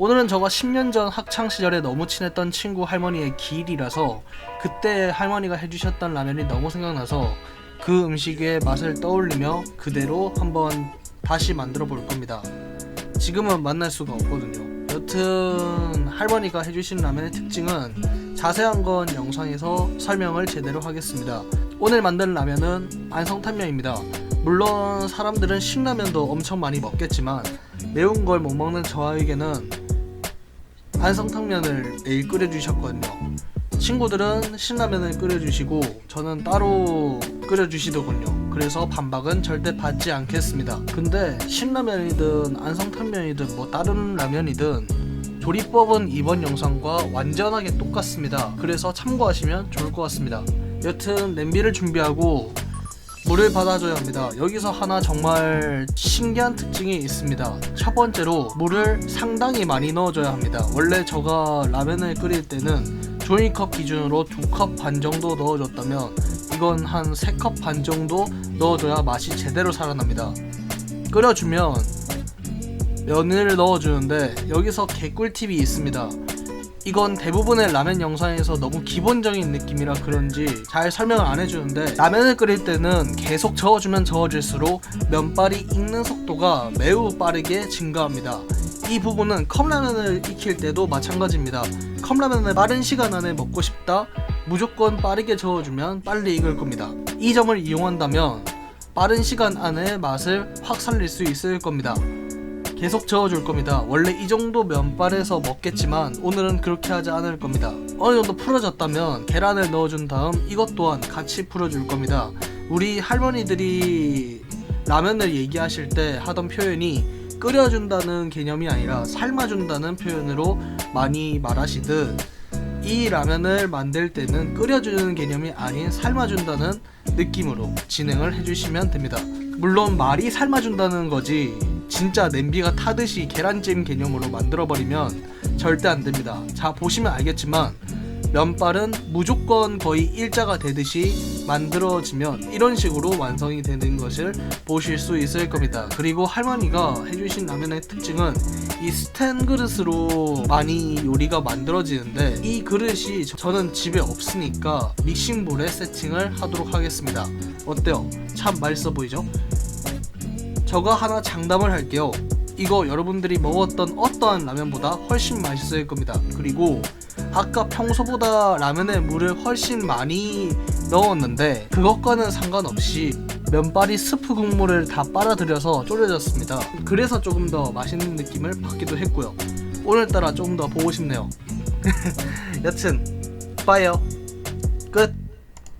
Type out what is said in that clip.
오늘은 저가 10년 전 학창 시절에 너무 친했던 친구 할머니의 기일이라서 그때 할머니가 해주셨던 라면이 너무 생각나서 그 음식의 맛을 떠올리며 그대로 한번 다시 만들어 볼 겁니다. 지금은 만날 수가 없거든요. 여튼 할머니가 해주신 라면의 특징은 자세한 건 영상에서 설명을 제대로 하겠습니다. 오늘 만든 라면은 안성탕면입니다. 물론 사람들은 신라면도 엄청 많이 먹겠지만 매운 걸 못 먹는 저에게는 안성탕면을 매일 끓여주셨거든요. 친구들은 신라면을 끓여주시고 저는 따로 끓여주시더군요. 그래서 반박은 절대 받지 않겠습니다. 근데 신라면이든 안성탕면이든 뭐 다른 라면이든 조리법은 이번 영상과 완전하게 똑같습니다. 그래서 참고하시면 좋을 것 같습니다. 여튼 냄비를 준비하고 물을 받아줘야 합니다. 여기서 하나 정말 신기한 특징이 있습니다. 첫 번째로 물을 상당히 많이 넣어줘야 합니다. 원래 제가 라면을 끓일 때는 종이컵 기준으로 두 컵 반 정도 넣어줬다면 이건 한 세 컵 반 정도 넣어줘야 맛이 제대로 살아납니다. 끓여주면 면을 넣어주는데 여기서 개꿀팁이 있습니다. 이건 대부분의 라면 영상에서 너무 기본적인 느낌이라 그런지 잘 설명을 안 해주는데 라면을 끓일 때는 계속 저어주면 저어질수록 면발이 익는 속도가 매우 빠르게 증가합니다. 이 부분은 컵라면을 익힐 때도 마찬가지입니다. 컵라면을 빠른 시간 안에 먹고 싶다? 무조건 빠르게 저어주면 빨리 익을 겁니다. 이 점을 이용한다면 빠른 시간 안에 맛을 확 살릴 수 있을 겁니다. 계속 저어줄 겁니다. 원래 이 정도 면발에서 먹겠지만 오늘은 그렇게 하지 않을 겁니다. 어느 정도 풀어졌다면 계란을 넣어준 다음 이것 또한 같이 풀어줄 겁니다. 우리 할머니들이 라면을 얘기하실 때 하던 표현이 끓여준다는 개념이 아니라 삶아준다는 표현으로 많이 말하시듯 이 라면을 만들 때는 끓여주는 개념이 아닌 삶아준다는 느낌으로 진행을 해주시면 됩니다. 물론 말이 삶아준다는 거지 진짜 냄비가 타듯이 계란찜 개념으로 만들어버리면 절대 안 됩니다. 자 보시면 알겠지만 면발은 무조건 거의 일자가 되듯이 만들어지면 이런 식으로 완성이 되는 것을 보실 수 있을 겁니다. 그리고 할머니가 해주신 라면의 특징은 이 스텐 그릇으로 많이 요리가 만들어지는데 이 그릇이 저- 저는 집에 없으니까 믹싱볼에 세팅을 하도록 하겠습니다. 어때요? 참 맛있어 보이죠? 저가 하나 장담을 할게요. 이거 여러분들이 먹었던 어떠한 라면보다 훨씬 맛있을 겁니다. 그리고 아까 평소보다 라면에 물을 훨씬 많이 넣었는데 그것과는 상관없이 면발이 스프 국물을 다 빨아들여서 졸여졌습니다. 그래서 조금 더 맛있는 느낌을 받기도 했고요. 오늘따라 조금 더 보고 싶네요. 여튼 봐요. 끝.